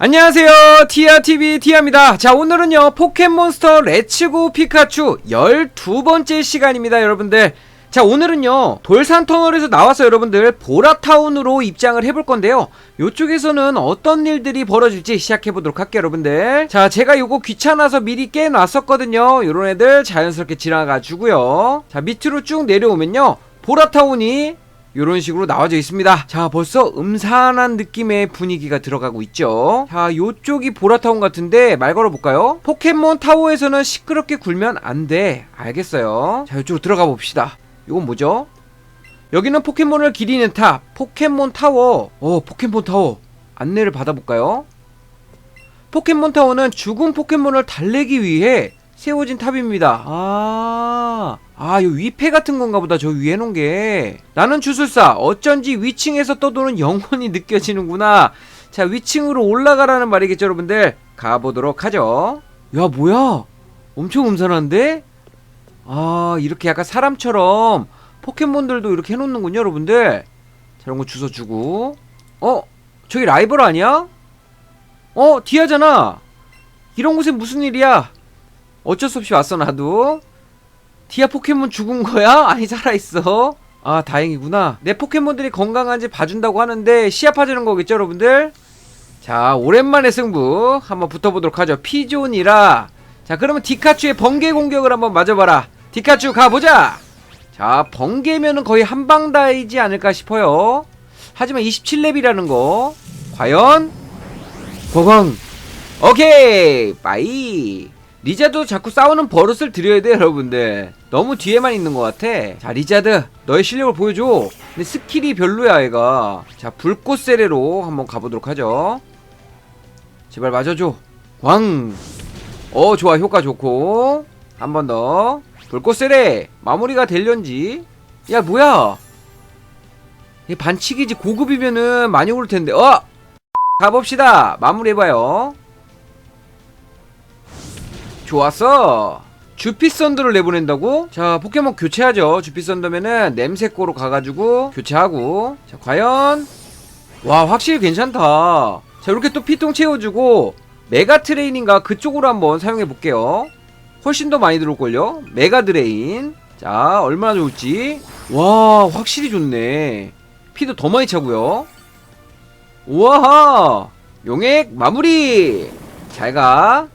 안녕하세요. 티아TV 티아입니다. 자 오늘은요 포켓몬스터 레츠고 피카츄 12번째 시간입니다 여러분들. 자 오늘은요 돌산터널에서 나와서 여러분들 보라타운으로 입장을 해볼 건데요. 요쪽에서는 어떤 일들이 벌어질지 시작해보도록 할게요 여러분들. 자 제가 요거 귀찮아서 미리 깨놨었거든요. 요런 애들 자연스럽게 지나가주고요. 자 밑으로 쭉 내려오면요 보라타운이 이런 식으로 나와져 있습니다. 자, 벌써 음산한 느낌의 분위기가 들어가고 있죠. 자, 요쪽이 보라타운 같은데 말 걸어볼까요? 포켓몬 타워에서는 시끄럽게 굴면 안 돼. 알겠어요. 자, 이쪽으로 들어가 봅시다. 이건 뭐죠? 여기는 포켓몬을 기리는 탑, 포켓몬 타워. 어, 포켓몬 타워. 안내를 받아볼까요? 포켓몬 타워는 죽은 포켓몬을 달래기 위해 세워진 탑입니다. 아, 아, 요 위패 같은 건가 보다. 저 위에 놓은 게. 나는 주술사. 어쩐지 위층에서 떠도는 영혼이 느껴지는구나. 자, 위층으로 올라가라는 말이겠죠, 여러분들. 가보도록 하죠. 야, 뭐야? 엄청 음산한데? 아, 이렇게 약간 사람처럼 포켓몬들도 이렇게 해놓는군요, 여러분들. 자, 이런 거 주워 주고. 어? 저기 라이벌 아니야? 어, 디아잖아. 이런 곳에 무슨 일이야? 어쩔 수 없이 왔어 나도. 디아 포켓몬 죽은 거야? 아니 살아있어. 아 다행이구나. 내 포켓몬들이 건강한지 봐준다고 하는데 시합하자는 거겠죠 여러분들? 자 오랜만에 승부. 한번 붙어보도록 하죠. 피존이라. 자 그러면 디카츄의 번개 공격을 한번 맞아봐라. 디카츄 가보자! 자 번개면은 거의 한방 다이지 않을까 싶어요. 하지만 27렙이라는 거. 과연? 고광 오케이! 빠이 리자도 자꾸 싸우는 버릇을 들여야 돼 여러분들. 너무 뒤에만 있는 것 같아. 자 리자드 너의 실력을 보여줘. 근데 스킬이 별로야 얘가. 자 불꽃 세례로 한번 가보도록 하죠. 제발 맞아줘. 광어 좋아. 효과 좋고. 한 번 더. 불꽃 세례! 마무리가 될련지? 야 뭐야? 이 반칙이지. 고급이면은 많이 오를 텐데. 어! 가봅시다. 마무리 해봐요 좋았어. 주피썬더를 내보낸다고? 자 포켓몬 교체하죠. 주피썬더면은 냄새코로 가가지고 교체하고. 자 과연? 와 확실히 괜찮다. 자 이렇게 또 피통 채워주고 메가 트레인인가 그쪽으로 한번 사용해 볼게요. 훨씬 더 많이 들어올걸요? 메가 드레인. 자 얼마나 좋을지. 와 확실히 좋네. 피도 더 많이 차고요. 우와하 용액 마무리! 잘가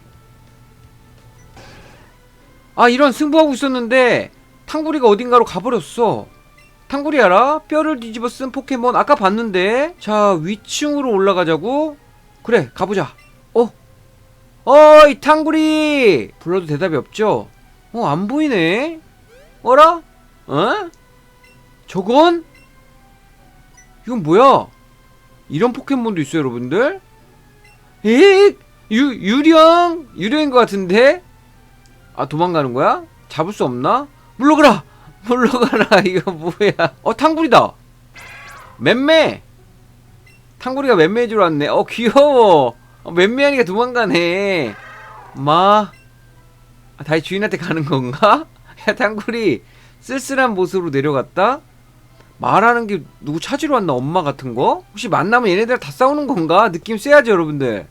아 이런 승부하고 있었는데 탕구리가 어딘가로 가버렸어 탕구리 알아? 뼈를 뒤집어 쓴 포켓몬 아까 봤는데 자 위층으로 올라가자고? 그래 가보자 어? 어이 탕구리 불러도 대답이 없죠? 어 안 보이네 어라? 어? 저건? 이건 뭐야? 이런 포켓몬도 있어요 여러분들? 에익! 유, 유령? 유령인 것 같은데? 아 도망가는 거야? 잡을 수 없나? 물러가라! 물러가라 이거 뭐야 어 탕구리다 맴매 탕구리가 맴매해주러 왔네 어 귀여워 어, 맴매하니까 도망가네 마 아, 다시 주인한테 가는 건가? 야 탕구리 쓸쓸한 모습으로 내려갔다? 말하는 게 누구 찾으러 왔나 엄마 같은 거? 혹시 만나면 얘네들 다 싸우는 건가? 느낌 쎄야죠 여러분들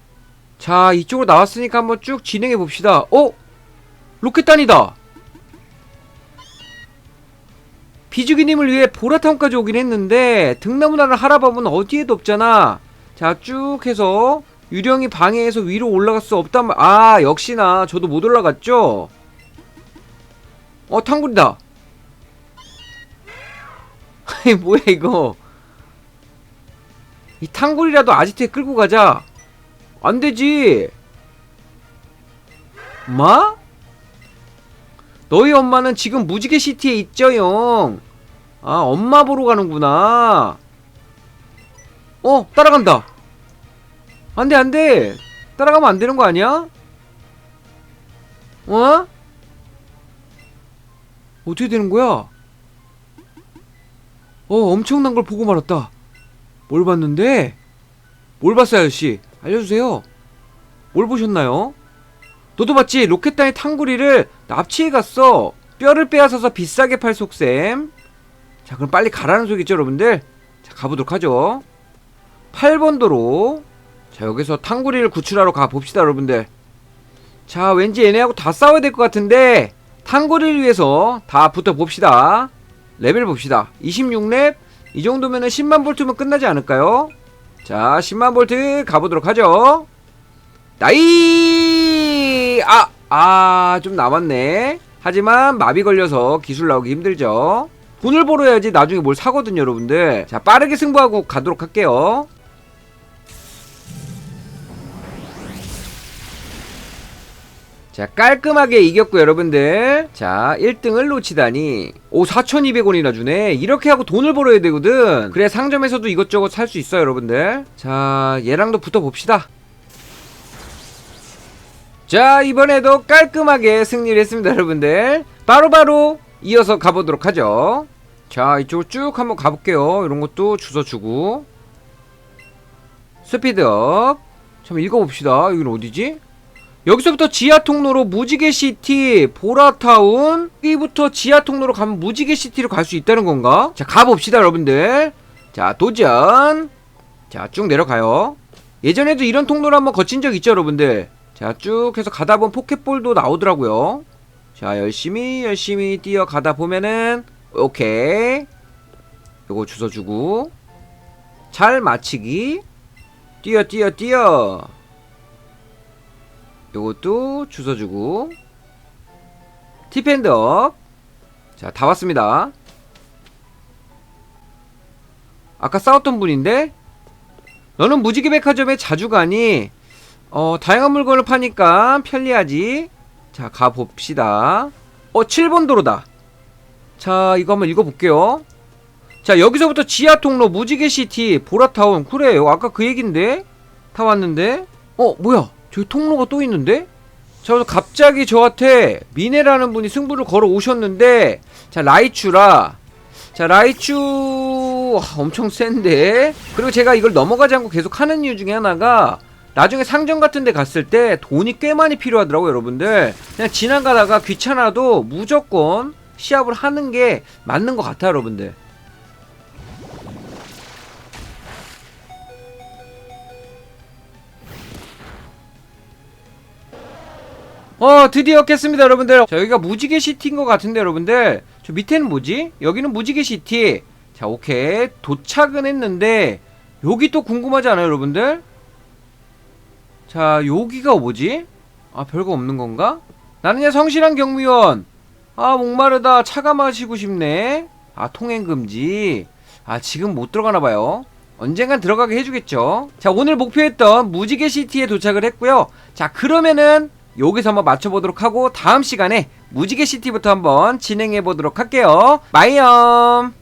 자 이쪽으로 나왔으니까 한번 쭉 진행해 봅시다 어? 로켓단이다. 비주기님을 위해 보라타운까지 오긴 했는데 등나무나를 하라보면 어디에도 없잖아. 자 쭉 해서 유령이 방해해서 위로 올라갈 수 없단 말. 아 역시나 저도 못 올라갔죠. 어 탕굴이다. 아니 뭐야 이거. 이 탕굴이라도 아지트에 끌고 가자. 안 되지. 마? 너희 엄마는 지금 무지개 시티에 있죠용. 아, 엄마 보러 가는구나. 어, 따라간다. 안 돼, 안 돼. 따라가면 안 되는 거 아니야? 어? 어떻게 되는 거야? 어, 엄청난 걸 보고 말았다. 뭘 봤는데? 뭘 봤어요, 아저씨? 알려주세요. 뭘 보셨나요? 너도 봤지? 로켓단의 탕구리를 납치해 갔어. 뼈를 빼앗아서 비싸게 팔 속셈. 자, 그럼 빨리 가라는 소리겠죠, 여러분들? 자, 가보도록 하죠. 8번 도로. 자 여기서 탕구리를 구출하러 가봅시다 여러분들 자 왠지 얘네하고 다 싸워야 될 것 같은데 탕구리를 위해서 다 붙어봅시다 레벨 봅시다 26렙 이 정도면은 10만 볼트면 끝나지 않을까요? 자 10만 볼트 가보도록 하죠 나이 아! 아 좀 남았네. 하지만 마비 걸려서 기술 나오기 힘들죠. 돈을 벌어야지 나중에 뭘 사거든요 여러분들. 자 빠르게 승부하고 가도록 할게요. 자 깔끔하게 이겼고 여러분들. 자 1등을 놓치다니. 오 4200원이나 주네. 이렇게 하고 돈을 벌어야 되거든. 그래 상점에서도 이것저것 살 수 있어요 여러분들. 자 얘랑도 붙어봅시다 자 이번에도 깔끔하게 승리를 했습니다 여러분들. 바로 바로 이어서 가보도록 하죠. 자 이쪽으로 쭉 한번 가볼게요. 이런 것도 주워 주고. 스피드업. 잠깐 읽어봅시다. 여기는 어디지? 여기서부터 지하 통로로 무지개 시티, 보라타운. 여기부터 지하 통로로 가면 무지개 시티로 갈 수 있다는 건가? 자 가봅시다 여러분들. 자 도전. 자 쭉 내려가요. 예전에도 이런 통로를 한번 거친 적 있죠 여러분들 자 쭉 해서 가다 보면 포켓볼도 나오더라고요. 자 열심히 열심히 뛰어 가다 보면은 오케이. 요거 주워 주고. 잘 맞히기. 뛰어 뛰어 뛰어. 요것도 주워 주고. 티팬드업. 자 다 왔습니다. 아까 싸웠던 분인데? 너는 무지개 백화점에 자주 가니 어 다양한 물건을 파니까 편리하지. 자 가봅시다. 어 7번 도로다. 자 이거 한번 읽어볼게요. 자 여기서부터 지하 통로 무지개 시티 보라타운 그래요 아까 그 얘긴데? 다 왔는데? 어 뭐야? 저기 통로가 또 있는데? 자 갑자기 저한테 미네라는 분이 승부를 걸어 오셨는데 자 라이츄라. 자 라이츄 와, 엄청 센데? 그리고 제가 이걸 넘어가지 않고 계속 하는 이유 중에 하나가 나중에 상점 같은 데 갔을 때 돈이 꽤 많이 필요하더라고요 여러분들. 그냥 지나가다가 귀찮아도 무조건 시합을 하는 게 맞는 것 같아요 여러분들. 어 드디어 깼습니다 여러분들. 자 여기가 무지개 시티인 것 같은데 여러분들. 저 밑에는 뭐지? 여기는 무지개 시티. 자 오케이. 도착은 했는데 여기 또 궁금하지 않아요 여러분들? 자 여기가 뭐지? 아 별거 없는 건가? 나는야 성실한 경비원. 아 목마르다. 차가 마시고 싶네. 아 통행 금지. 아 지금 못 들어가나봐요. 언젠간 들어가게 해주겠죠. 자 오늘 목표했던 무지개 시티에 도착을 했고요. 자 그러면은 여기서 한번 맞춰보도록 하고 다음 시간에 무지개 시티부터 한번 진행해 보도록 할게요. 마이엄